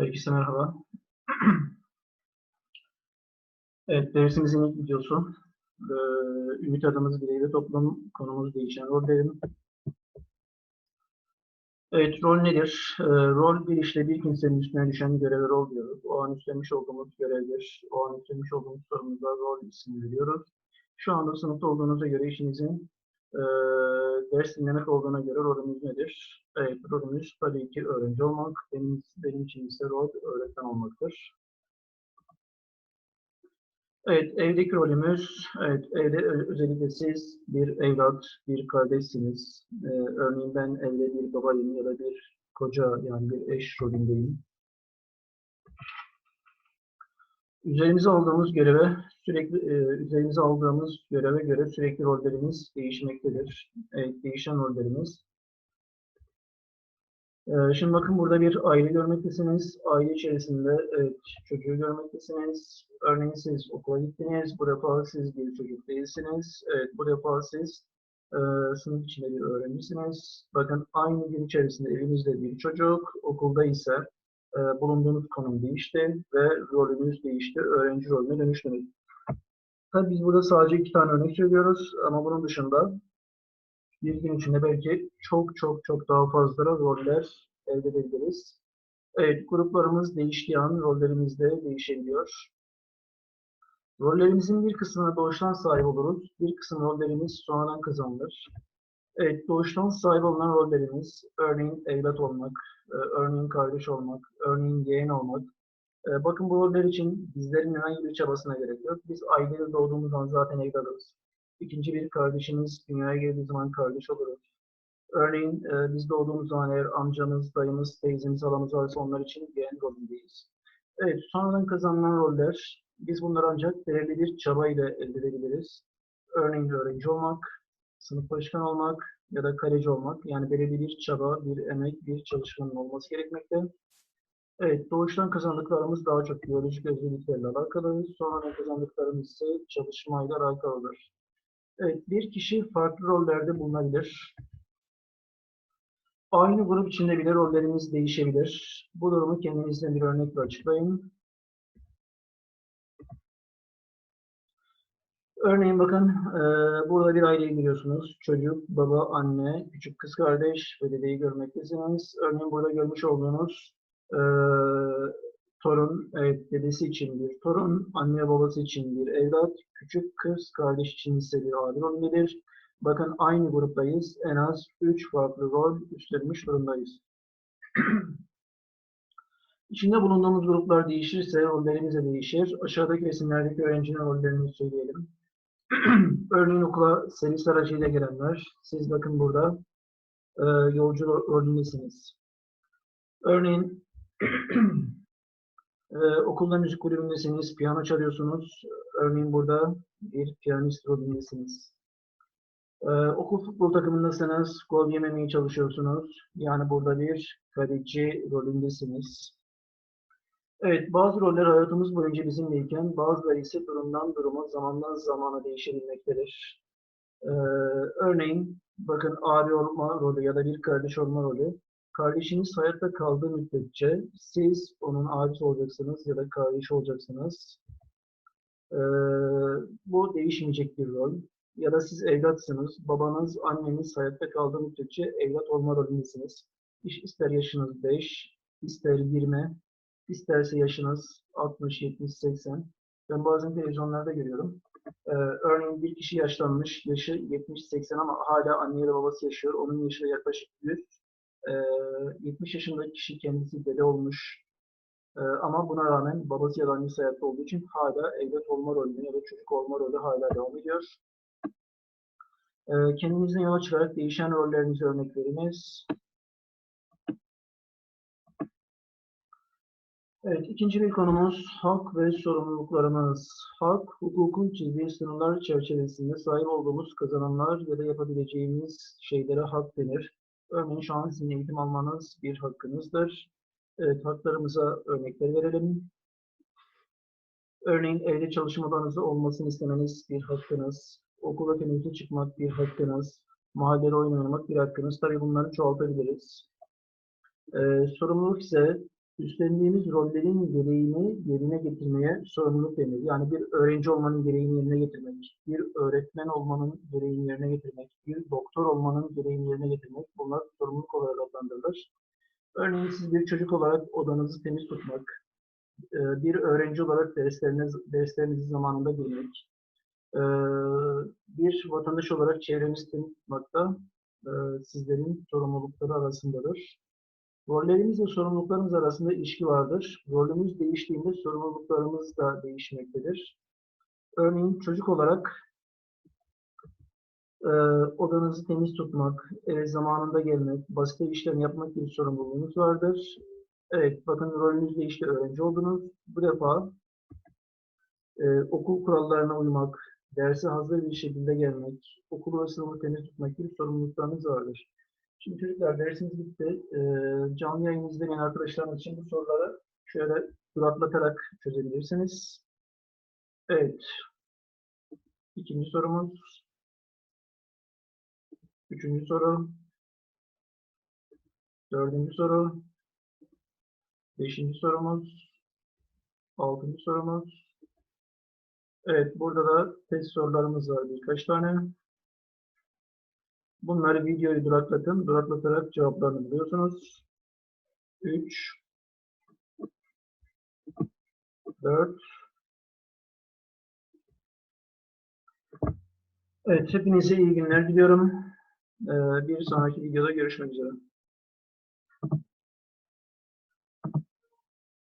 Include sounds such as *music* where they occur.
Herkese merhaba. *clears throat* Evet, dersimizin ilk videosu. Ee, ünit adımız birey ve toplum, konumuz değişen rollerin. Evet, rol nedir? Ee, rol bir işle bir kimsenin üstüne düşen göreve rol diyoruz. O an üstlenmiş olduğumuz görevdir. O an üstlenmiş olduğumuz sorumluluğa rol ismini veriyoruz. Şu anda sınıfta olduğunuza göre işinizin e, ders dinlemek olduğuna göre rolümüz nedir? Evet, rolümüz tabii ki öğrenci olmak. Benim, benim için ise rol öğretmen olmaktır. Evet, evdeki rolümüz, evet, evde özellikle siz bir evlat, bir kardeşsiniz. Ee, örneğin ben evde bir babayım ya da bir koca, yani bir eş rolündeyim. Üzerimize aldığımız göreve sürekli e, üzerimize aldığımız göreve göre sürekli rollerimiz değişmektedir. Evet, değişen rollerimiz. Ee, şimdi bakın burada bir aile görmektesiniz. Aile içerisinde evet, çocuğu görmektesiniz. Örneğin siz okula gittiniz. Bu defa siz bir çocuk değilsiniz. Evet, bu defa siz e, sınıf içinde bir öğrencisiniz. Bakın aynı gün içerisinde evinizde bir çocuk, okulda ise e, bulunduğunuz konum değişti ve rolünüz değişti. Öğrenci rolüne dönüştünüz. Tabii biz burada sadece iki tane örnek söylüyoruz ama bunun dışında bir gün içinde belki çok çok çok daha fazla roller elde edebiliriz. Evet, gruplarımız değiştiği an rollerimiz de değişebiliyor. Rollerimizin bir kısmına doğuştan sahip oluruz. Bir kısım rollerimiz sonradan kazanılır. Evet, doğuştan sahip olunan rollerimiz, örneğin evlat olmak, e, örneğin kardeş olmak, örneğin yeğen olmak. E, Bakın bu roller için bizlerin herhangi bir çabasına gerek yok. Biz ailede doğduğumuz an zaten evladız. İkinci bir kardeşimiz dünyaya geldiği zaman kardeş oluruz. Örneğin e, biz doğduğumuz zaman eğer amcamız, dayımız, teyzemiz, halamız varsa onlar için yeğen rolündeyiz. Evet, sonradan kazanılan roller, biz bunları ancak belirli bir çabayla elde edebiliriz. Örneğin öğrenci olmak, sınıf başkanı olmak ya da kaleci olmak. Yani belirli bir çaba, bir emek, bir çalışmanın olması gerekmekte. Evet, doğuştan kazandıklarımız daha çok biyolojik özelliklerle alakalı. Sonradan kazandıklarımız ise çalışmayla alakalıdır. Evet, bir kişi farklı rollerde bulunabilir. Aynı grup içinde bile rollerimiz değişebilir. Bu durumu kendinizden bir örnekle açıklayın. Örneğin bakın, e, burada bir aileyi görüyorsunuz. Çocuk, baba, anne, küçük kız kardeş ve dedeyi görmektesiniz. Örneğin burada görmüş olduğunuz e, torun, evet, dedesi için bir torun, anne babası için bir evlat, küçük kız kardeş için ise bir abi rolündedir. Bakın aynı gruptayız. En az 3 farklı rol üstlenmiş durumdayız. *clears throat* İçinde bulunduğumuz gruplar değişirse rollerimiz de değişir. Aşağıdaki resimlerdeki öğrencinin rollerini söyleyelim. *clears throat* Örneğin okula servis aracıyla gelenler. Siz bakın burada e, yolcu ro- rolündesiniz. Örneğin e, okulda müzik kulübündesiniz, piyano çalıyorsunuz. Örneğin burada bir piyanist rolündesiniz. Ee, okul futbol takımındasınız, gol yememeye çalışıyorsunuz. Yani burada bir kaleci rolündesiniz. Evet, bazı roller hayatımız boyunca bizimleyken bazıları ise durumdan duruma, zamandan zamana değişebilmektedir. Ee, örneğin, bakın abi olma rolü ya da bir kardeş olma rolü. Kardeşiniz hayatta kaldığı müddetçe siz onun abisi olacaksınız ya da kardeş olacaksınız. Ee, bu değişmeyecek bir rol ya da siz evlatsınız, babanız, anneniz hayatta kaldığı müddetçe evlat olma rolündesiniz. İster yaşınız 5, ister 20, isterse yaşınız 60, 70, 80. Ben bazen televizyonlarda görüyorum. Ee, örneğin bir kişi yaşlanmış, yaşı 70-80 ama hala anne ya da babası yaşıyor. Onun yaşı yaklaşık 100. Ee, 70 yaşındaki kişi kendisi dede olmuş. Ee, ama buna rağmen babası ya da annesi hayatta olduğu için hala evlat olma rolü ya da çocuk olma rolü hala devam ediyor. Ee, Kendimizden yola çıkarak değişen rollerimize örnek veriniz. Evet, ikinci bir konumuz hak ve sorumluluklarımız. Hak, hukukun çizdiği sınırlar çerçevesinde sahip olduğumuz kazanımlar ya da yapabileceğimiz şeylere hak denir. Örneğin şu an sizin eğitim almanız bir hakkınızdır. Evet, haklarımıza örnekler verelim. Örneğin evde çalışma odanızda olmasını istemeniz bir hakkınız. Okula teneffüse çıkmak bir hakkınız. Mahallede oynamak bir hakkınız. Tabii bunları çoğaltabiliriz. Ee, sorumluluk ise üstlendiğimiz rollerin gereğini yerine getirmeye sorumluluk denir. Yani bir öğrenci olmanın gereğini yerine getirmek, bir öğretmen olmanın gereğini yerine getirmek, bir doktor olmanın gereğini yerine getirmek bunlar sorumluluk olarak adlandırılır. Örneğin siz bir çocuk olarak odanızı temiz tutmak, e, bir öğrenci olarak dersleriniz, derslerinizi zamanında girmek, e, bir vatandaş olarak çevrenizi temiz tutmak da e, sizlerin sorumlulukları arasındadır. Rollerimiz ve sorumluluklarımız arasında ilişki vardır. Rolümüz değiştiğinde sorumluluklarımız da değişmektedir. Örneğin çocuk olarak e, odanızı temiz tutmak, eve zamanında gelmek, basit işlerini yapmak gibi sorumluluğunuz vardır. Evet, bakın rolünüz değişti, öğrenci oldunuz. Bu defa e, okul kurallarına uymak, derse hazır bir şekilde gelmek, okul ve temiz tutmak gibi sorumluluklarınız vardır. Şimdi çocuklar dersimiz bitti. E, canlı yayın izleyen arkadaşlarımız için bu soruları şöyle duraklatarak çözebilirsiniz. Evet. İkinci sorumuz. Üçüncü soru. Dördüncü soru. Beşinci sorumuz. Altıncı sorumuz. Evet, burada da test sorularımız var birkaç tane. Bunları videoyu duraklatın. Duraklatarak cevaplarını buluyorsunuz. 3 4 Evet, hepinize iyi günler diliyorum. Ee, Bir sonraki videoda görüşmek üzere.